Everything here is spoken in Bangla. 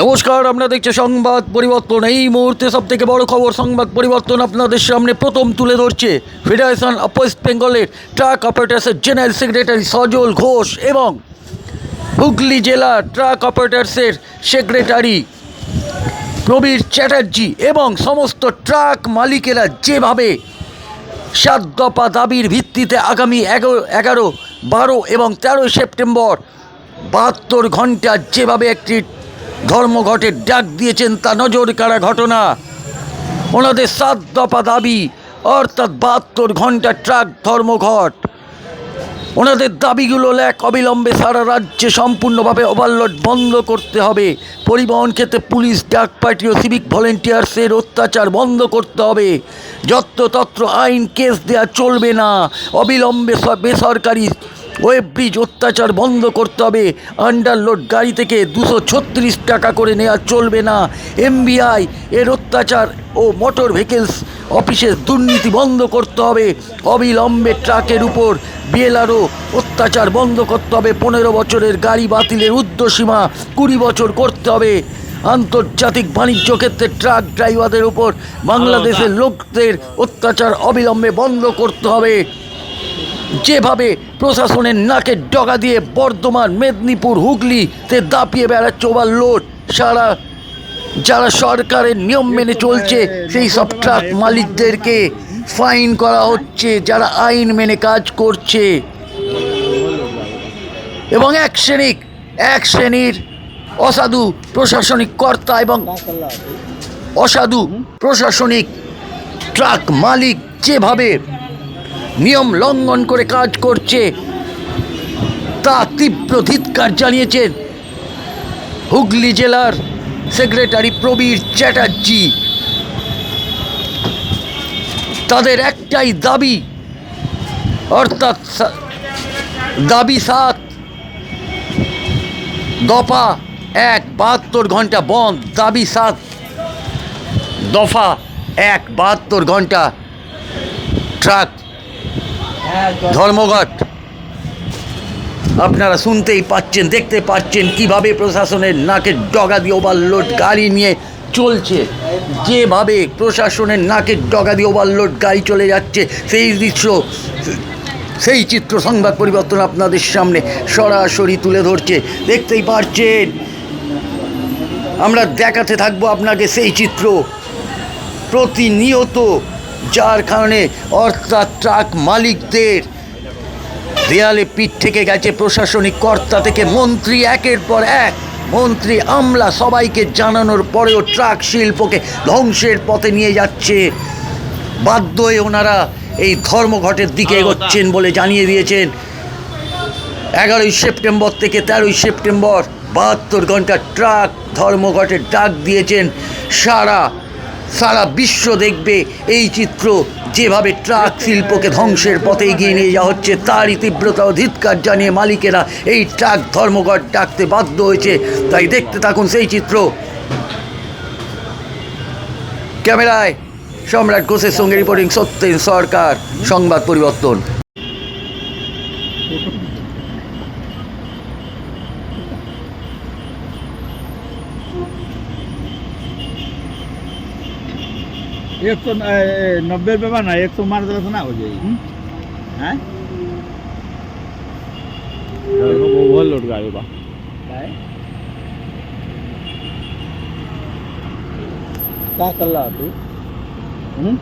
নমস্কার আমরা দেখছি সংবাদ পরিবর্তন। এই মুহূর্তে সব থেকে বড় খবর, সংবাদ পরিবর্তন আপনাদের সামনে প্রথম তুলে ধরছে। ফেডারেশন অফ ওয়েস্ট বেঙ্গলের ট্রাক অপারেটার্সের জেনারেল সেক্রেটারি সজল ঘোষ এবং হুগলি জেলা ট্রাক অপারেটার্সের সেক্রেটারি প্রবীর চ্যাটার্জি এবং সমস্ত ট্রাক মালিকেরা যেভাবে সাত দফা দাবির ভিত্তিতে আগামী এগারো এগারো, বারো এবং তেরোই সেপ্টেম্বর বাহাত্তর ঘণ্টা যেভাবে একটি ধর্মঘটের ডাক দিয়েছেন তা নজর কাড়া ঘটনা। ওনাদের সাত দফা দাবি, অর্থাৎ বাহাত্তর ঘণ্টা ট্রাক ধর্মঘট। ওনাদের দাবিগুলো এক অবিলম্বে সারা রাজ্যে সম্পূর্ণভাবে ওভারলোড বন্ধ করতে হবে। পরিবহন ক্ষেত্রে পুলিশ, ডাক পার্টি ও সিভিক ভলেন্টিয়ার্সের অত্যাচার বন্ধ করতে হবে। যত্রতত্র আইন কেস দেওয়া চলবে না। অবিলম্বে বেসরকারি ওয়েব ব্রিজ অত্যাচার বন্ধ করতে হবে। আন্ডারলোড গাড়ি থেকে দুশো ছত্রিশ টাকা করে নেওয়া চলবে না। এমবিআই এর অত্যাচার ও মোটর ভেহিকেলস অফিসের দুর্নীতি বন্ধ করতে হবে। অবিলম্বে ট্রাকের উপর বিএলআরও অত্যাচার বন্ধ করতে হবে। পনেরো বছরের গাড়ি বাতিলের উর্ধ্বসীমা কুড়ি বছর করতে হবে। আন্তর্জাতিক বাণিজ্য ক্ষেত্রে ট্রাক ড্রাইভারদের উপর বাংলাদেশের লোকদের অত্যাচার অবিলম্বে বন্ধ করতে হবে। যেভাবে প্রশাসনের নাকের ডগা দিয়ে বর্ধমান, মেদিনীপুর, হুগলিতে দাপিয়ে বেড়াচ্ছে ওভারলোড সারা যারা সরকারের নিয়ম মেনে চলছে, সেই সব ট্রাক মালিকদেরকে ফাইন করা হচ্ছে, যারা আইন মেনে কাজ করছে। এবং এক শ্রেণিক এক শ্রেণির অসাধু প্রশাসনিক কর্তা এবং অসাধু প্রশাসনিক ট্রাক মালিক যেভাবে নিয়ম লঙ্ঘন করে কাজ করছে। তা তীব্র ধিৎকার জানিয়েছেন হুগলি জেলার সেক্রেটারি প্রবীর চ্যাটার্জি। তাদের একটাই দাবি, অর্থাৎ দাবি সাত, দফা এক বাহাত্তর ঘণ্টা বন্ধ, দাবি সাত, দফা এক বাহাত্তর ঘণ্টা ট্রাক ধর্মঘট। আপনারা শুনতেই পাচ্ছেন, দেখতে পাচ্ছেন কীভাবে প্রশাসনের নাকের ডগা দিয়ে ওভারলোড গাড়ি নিয়ে চলছে। যেভাবে প্রশাসনের নাকের ডগা দিয়ে ওভারলোড গাড়ি চলে যাচ্ছে, সেই দৃশ্য, সেই চিত্র সংবাদ পরিবর্তন আপনাদের সামনে সরাসরি তুলে ধরছে। দেখতেই পারছেন আমরা দেখাতে থাকব আপনাকে সেই চিত্র। প্রতিনিয়ত যার কারণে অর্থাৎ ট্রাক মালিকদের দেয়ালে পিঠ থেকে গেছে প্রশাসনিক কর্তা থেকে মন্ত্রী একের পর এক মন্ত্রী আমলা সবাইকে জানানোর পরেও ট্রাক শিল্পকে ধ্বংসের পথে নিয়ে যাচ্ছে। বাধ্য হয়ে ওনারা এই ধর্মঘটের দিকে এগোচ্ছেন বলে জানিয়ে দিয়েছেন। এগারোই সেপ্টেম্বর থেকে তেরোই সেপ্টেম্বর বাহাত্তর ঘণ্টা ট্রাক ধর্মঘটের ডাক দিয়েছেন সারা সারা বিশ্ব দেখবে এই চিত্র। যেভাবে ট্রাক শিল্পকে ধ্বংসের পথে এগিয়ে নিয়ে যাওয়া হচ্ছে, তারই তীব্রতা ও ধিৎকার জানিয়ে মালিকেরা এই ট্রাক ধর্মঘট ডাকতে বাধ্য হয়েছে। তাই দেখতে থাকুন সেই চিত্র। ক্যামেরায় সম্রাট ঘোষের সঙ্গে রিপোর্টিং সত্যেন সরকার, সংবাদ পরিবর্তন। એક તો નબ્બે રૂપિયા ના એક તો મારા તરફ ના હો જાય હા ઓવરલોડ ગાડી બા કા કલ્લા હતું હમ